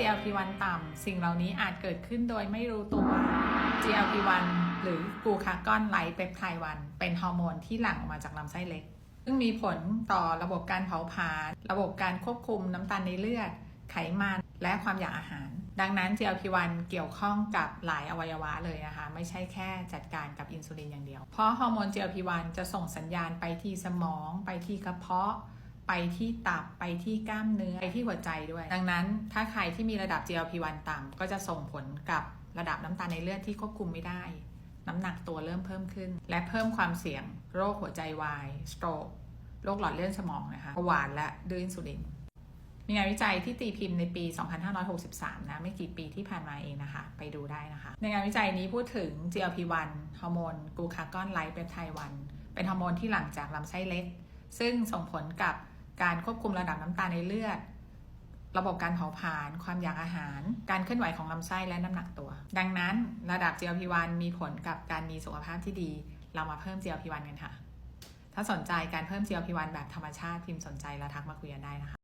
GLP-1 ต่ำสิ่งเหล่านี้อาจเกิดขึ้นโดยไม่รู้ตัว GLP-1 หรือกลูคากอนไลเปปไทด์วันเป็นฮอร์โมนที่หลั่งออกมาจากลำไส้เล็ก ซึ่งมีผลต่อระบบการเผาผลาญระบบการควบคุมน้ำตาลในเลือด ไขมัน และความอยากอาหาร ดังนั้น GLP-1 เกี่ยวข้องกับหลายอวัยวะเลยนะคะ ไม่ใช่แค่จัดการกับอินซูลินอย่างเดียว เพราะฮอร์โมน GLP-1 จะส่งสัญญาณไปที่สมอง ไปที่กระเพาะ ไปที่ตับไปที่กล้ามเนื้อไปที่หัวใจด้วย ดังนั้นถ้าใครที่มีระดับ GLP-1 ต่ำก็จะส่งผลกับระดับน้ำตาลในเลือดที่ควบคุมไม่ได้ น้ำหนักตัวเริ่มเพิ่มขึ้น และเพิ่มความเสี่ยงโรคหัวใจวายสโตรกโรคหลอดเลือดสมองนะคะหวานและดื้ออินซูลิน มีงานวิจัยที่ตีพิมพ์ในปี 2563 นะ ไม่กี่ปีที่ผ่านมาเองนะคะ ไปดูได้นะคะ ในงานวิจัยนี้พูดถึง GLP-1 ฮอร์โมนกูคากอนไลท์เปปไทด์1เป็นฮอร์โมนที่หลังจากลำไส้เล็ก ซึ่งส่งผลกับ การควบคุมระดับน้ำตาลในเลือด ระบบการเผาผลาญความอยากอาหาร การเคลื่อนไหวของลำไส้และน้ำหนักตัว ดังนั้นระดับ GLP-1 มีผลกับการมีสุขภาพที่ดี เรามาเพิ่ม GLP-1 กันค่ะ ถ้าสนใจการเพิ่ม GLP-1 แบบธรรมชาติพิมพ์สนใจแล้วทักมาคุยกันได้นะคะ